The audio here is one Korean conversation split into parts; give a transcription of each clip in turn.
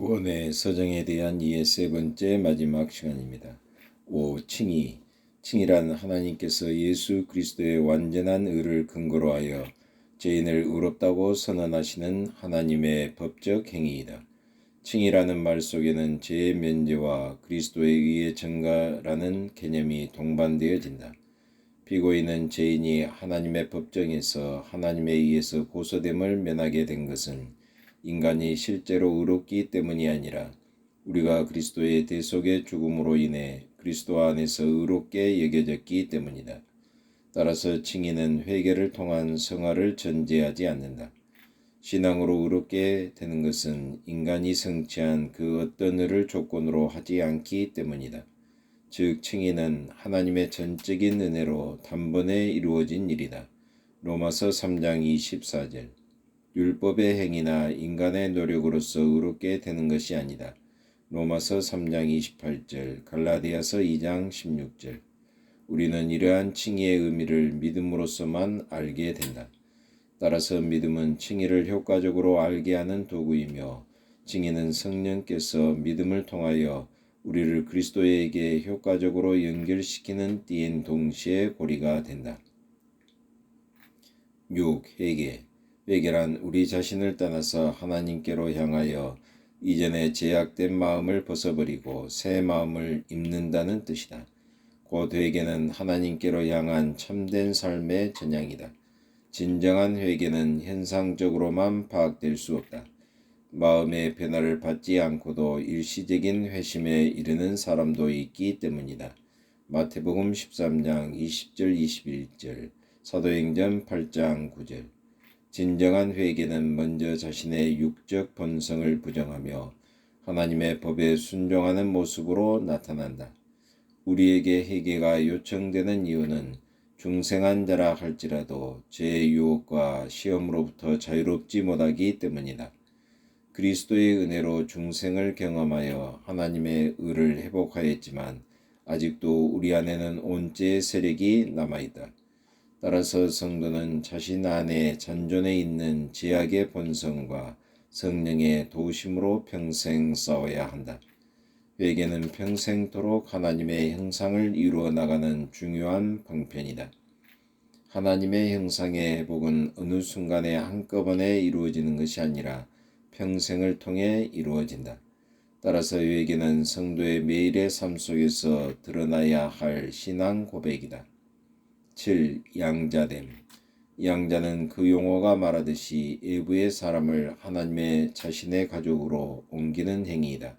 구원의 서정에 대한 이해 세 번째 마지막 시간입니다. 5. 칭의 칭의란 하나님께서 예수 그리스도의 완전한 의를 근거로 하여 죄인을 의롭다고 선언하시는 하나님의 법적 행위이다. 칭의라는 말 속에는 죄의 면제와 그리스도의 의의 증가라는 개념이 동반되어진다. 피고인은 죄인이 하나님의 법정에서 하나님에 의해서 고소됨을 면하게 된 것은 인간이 실제로 의롭기 때문이 아니라 우리가 그리스도의 대속의 죽음으로 인해 그리스도 안에서 의롭게 여겨졌기 때문이다. 따라서 칭의는 회개를 통한 성화를 전제하지 않는다. 신앙으로 의롭게 되는 것은 인간이 성취한 그 어떤 의를 조건으로 하지 않기 때문이다. 즉 칭의는 하나님의 전적인 은혜로 단번에 이루어진 일이다. 로마서 3장 24절 율법의 행위나 인간의 노력으로서 의롭게 되는 것이 아니다. 로마서 3장 28절, 갈라디아서 2장 16절. 우리는 이러한 칭의의 의미를 믿음으로서만 알게 된다. 따라서 믿음은 칭의를 효과적으로 알게 하는 도구이며 칭의는 성령께서 믿음을 통하여 우리를 그리스도에게 효과적으로 연결시키는 띠인 동시에 고리가 된다. 6. 회개 회개란 우리 자신을 떠나서 하나님께로 향하여 이전에 제약된 마음을 벗어버리고 새 마음을 입는다는 뜻이다. 곧 회개는 하나님께로 향한 참된 삶의 전향이다. 진정한 회개는 현상적으로만 파악될 수 없다. 마음의 변화를 받지 않고도 일시적인 회심에 이르는 사람도 있기 때문이다. 마태복음 13장 20절 21절 사도행전 8장 9절 진정한 회개는 먼저 자신의 육적 본성을 부정하며 하나님의 법에 순종하는 모습으로 나타난다. 우리에게 회개가 요청되는 이유는 중생한 자라 할지라도 죄의 유혹과 시험으로부터 자유롭지 못하기 때문이다. 그리스도의 은혜로 중생을 경험하여 하나님의 의를 회복하였지만 아직도 우리 안에는 온죄의 세력이 남아있다. 따라서 성도는 자신 안에 잔존해 있는 제약의 본성과 성령의 도심으로 평생 싸워야 한다. 회개는 평생토록 하나님의 형상을 이루어 나가는 중요한 방편이다. 하나님의 형상의 회복은 어느 순간에 한꺼번에 이루어지는 것이 아니라 평생을 통해 이루어진다. 따라서 회개는 성도의 매일의 삶 속에서 드러나야 할 신앙 고백이다. 7. 양자됨 양자는 그 용어가 말하듯이 외부의 사람을 하나님의 자신의 가족으로 옮기는 행위이다.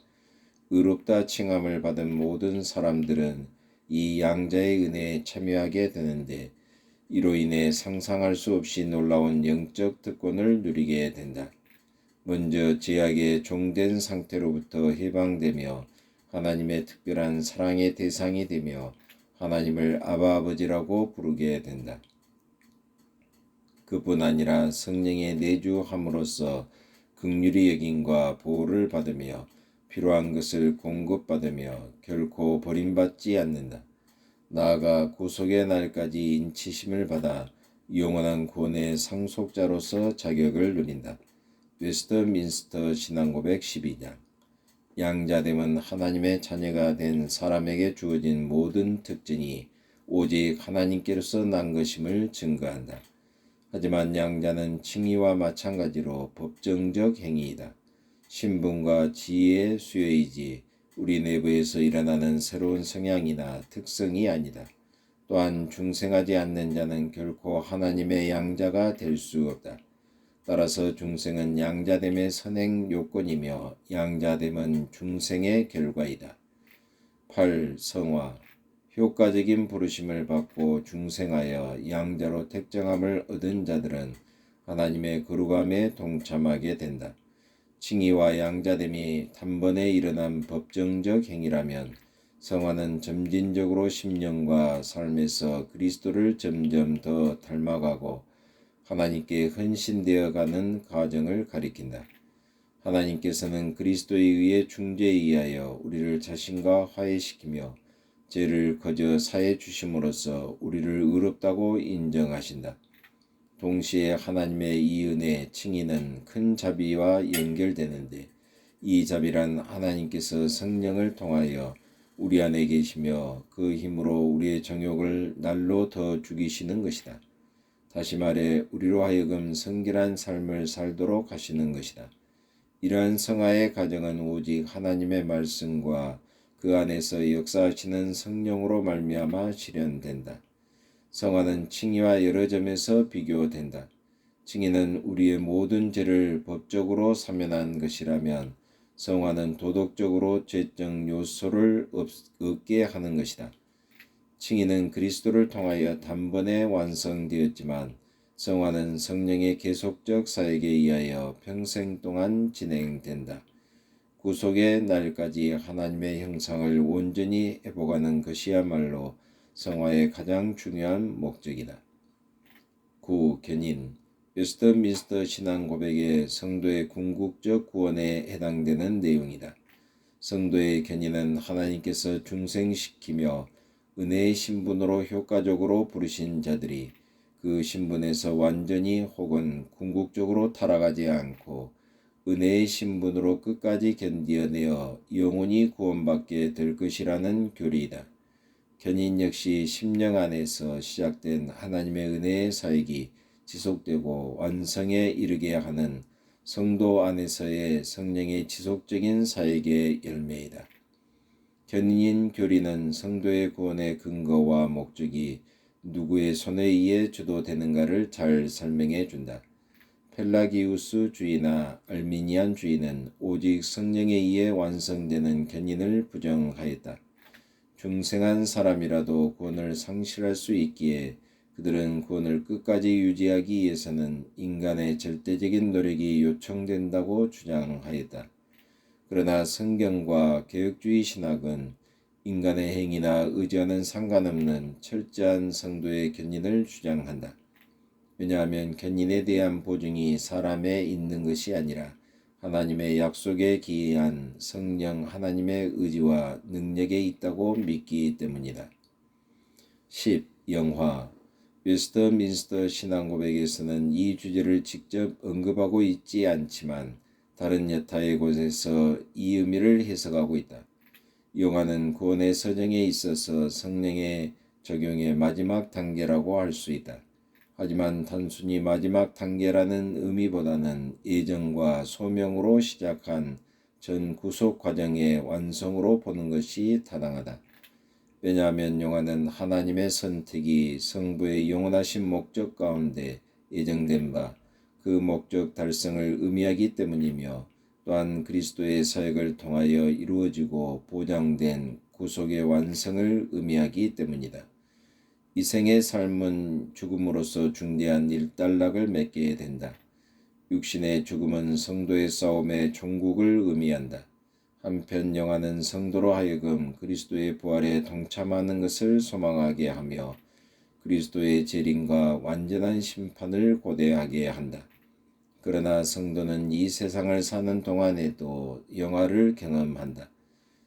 의롭다 칭함을 받은 모든 사람들은 이 양자의 은혜에 참여하게 되는데 이로 인해 상상할 수 없이 놀라운 영적 특권을 누리게 된다. 먼저 제약에 종된 상태로부터 해방되며 하나님의 특별한 사랑의 대상이 되며 하나님을 아바 아버지라고 부르게 된다. 그뿐 아니라 성령의 내주함으로써 극률이 여김과 보호를 받으며 필요한 것을 공급받으며 결코 버림받지 않는다. 나아가 구속의 날까지 인치심을 받아 영원한 구원의 상속자로서 자격을 누린다. 웨스트민스터 신앙고백 12장 양자됨은 하나님의 자녀가 된 사람에게 주어진 모든 특징이 오직 하나님께로서 난 것임을 증거한다. 하지만 양자는 칭의와 마찬가지로 법정적 행위이다. 신분과 지혜의 수요이지 우리 내부에서 일어나는 새로운 성향이나 특성이 아니다. 또한 중생하지 않는 자는 결코 하나님의 양자가 될 수 없다. 따라서 중생은 양자됨의 선행 요건이며 양자됨은 중생의 결과이다. 8. 성화 효과적인 부르심을 받고 중생하여 양자로 택정함을 얻은 자들은 하나님의 거룩함에 동참하게 된다. 칭의와 양자됨이 단번에 일어난 법정적 행위라면 성화는 점진적으로 심령과 삶에서 그리스도를 점점 더 닮아가고 하나님께 헌신되어 가는 과정을 가리킨다. 하나님께서는 그리스도에 의해 중재에 의하여 우리를 자신과 화해시키며 죄를 거저 사해 주심으로써 우리를 의롭다고 인정하신다. 동시에 하나님의 이 은혜 칭의는 큰 자비와 연결되는데 이 자비란 하나님께서 성령을 통하여 우리 안에 계시며 그 힘으로 우리의 정욕을 날로 더 죽이시는 것이다. 다시 말해 우리로 하여금 성결한 삶을 살도록 하시는 것이다. 이러한 성화의 과정은 오직 하나님의 말씀과 그 안에서 역사하시는 성령으로 말미암아 실현된다. 성화는 칭의와 여러 점에서 비교된다. 칭의는 우리의 모든 죄를 법적으로 사면한 것이라면 성화는 도덕적으로 죄적 요소를 없게 하는 것이다. 칭의는 그리스도를 통하여 단번에 완성되었지만 성화는 성령의 계속적 사역에 의하여 평생 동안 진행된다. 구속의 날까지 하나님의 형상을 온전히 회복하는 것이야말로 성화의 가장 중요한 목적이다. 9. 견인 웨스터민스터 신앙 고백의 성도의 궁극적 구원에 해당되는 내용이다. 성도의 견인은 하나님께서 중생시키며 은혜의 신분으로 효과적으로 부르신 자들이 그 신분에서 완전히 혹은 궁극적으로 타락하지 않고 은혜의 신분으로 끝까지 견디어내어 영원히 구원받게 될 것이라는 교리이다. 견인 역시 심령 안에서 시작된 하나님의 은혜의 사역이 지속되고 완성에 이르게 하는 성도 안에서의 성령의 지속적인 사역의 열매이다. 견인 교리는 성도의 구원의 근거와 목적이 누구의 손에 의해 주도되는가를 잘 설명해 준다. 펠라기우스 주의나 알미니안 주의는 오직 성령에 의해 완성되는 견인을 부정하였다. 중생한 사람이라도 구원을 상실할 수 있기에 그들은 구원을 끝까지 유지하기 위해서는 인간의 절대적인 노력이 요청된다고 주장하였다. 그러나 성경과 개혁주의 신학은 인간의 행위나 의지와는 상관없는 철저한 성도의 견인을 주장한다. 왜냐하면 견인에 대한 보증이 사람에 있는 것이 아니라 하나님의 약속에 기이한 성령 하나님의 의지와 능력에 있다고 믿기 때문이다. 10. 영화 웨스터민스터 신앙고백에서는 이 주제를 직접 언급하고 있지 않지만 다른 여타의 곳에서 이 의미를 해석하고 있다. 영화는 구원의 서정에 있어서 성령의 적용의 마지막 단계라고 할 수 있다. 하지만 단순히 마지막 단계라는 의미보다는 예정과 소명으로 시작한 전 구속 과정의 완성으로 보는 것이 타당하다. 왜냐하면 영화는 하나님의 선택이 성부의 영원하신 목적 가운데 예정된 바 그 목적 달성을 의미하기 때문이며 또한 그리스도의 사역을 통하여 이루어지고 보장된 구속의 완성을 의미하기 때문이다. 이 생의 삶은 죽음으로써 중대한 일단락을 맺게 된다. 육신의 죽음은 성도의 싸움의 종국을 의미한다. 한편 영화는 성도로 하여금 그리스도의 부활에 동참하는 것을 소망하게 하며 그리스도의 재림과 완전한 심판을 고대하게 한다. 그러나 성도는 이 세상을 사는 동안에도 영화를 경험한다.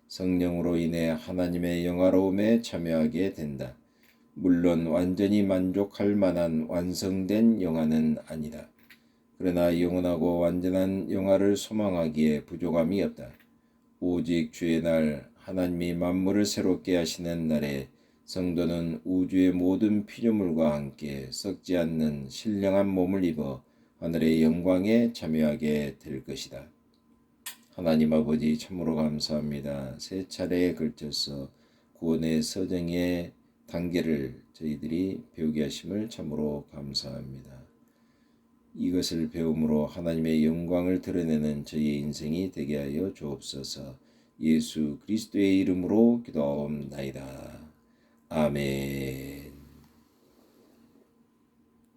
성령으로 인해 하나님의 영화로움에 참여하게 된다. 물론 완전히 만족할 만한 완성된 영화는 아니다. 그러나 영원하고 완전한 영화를 소망하기에 부족함이 없다. 오직 주의 날 하나님이 만물을 새롭게 하시는 날에 성도는 우주의 모든 피조물과 함께 썩지 않는 신령한 몸을 입어 하늘의 영광에 참여하게 될 것이다. 하나님 아버지 참으로 감사합니다. 세 차례에 걸쳐서 구원의 서정의 단계를 저희들이 배우게 하심을 참으로 감사합니다. 이것을 배움으로 하나님의 영광을 드러내는 저희의 인생이 되게 하여 주옵소서. 예수 그리스도의 이름으로 기도하옵나이다. 아멘.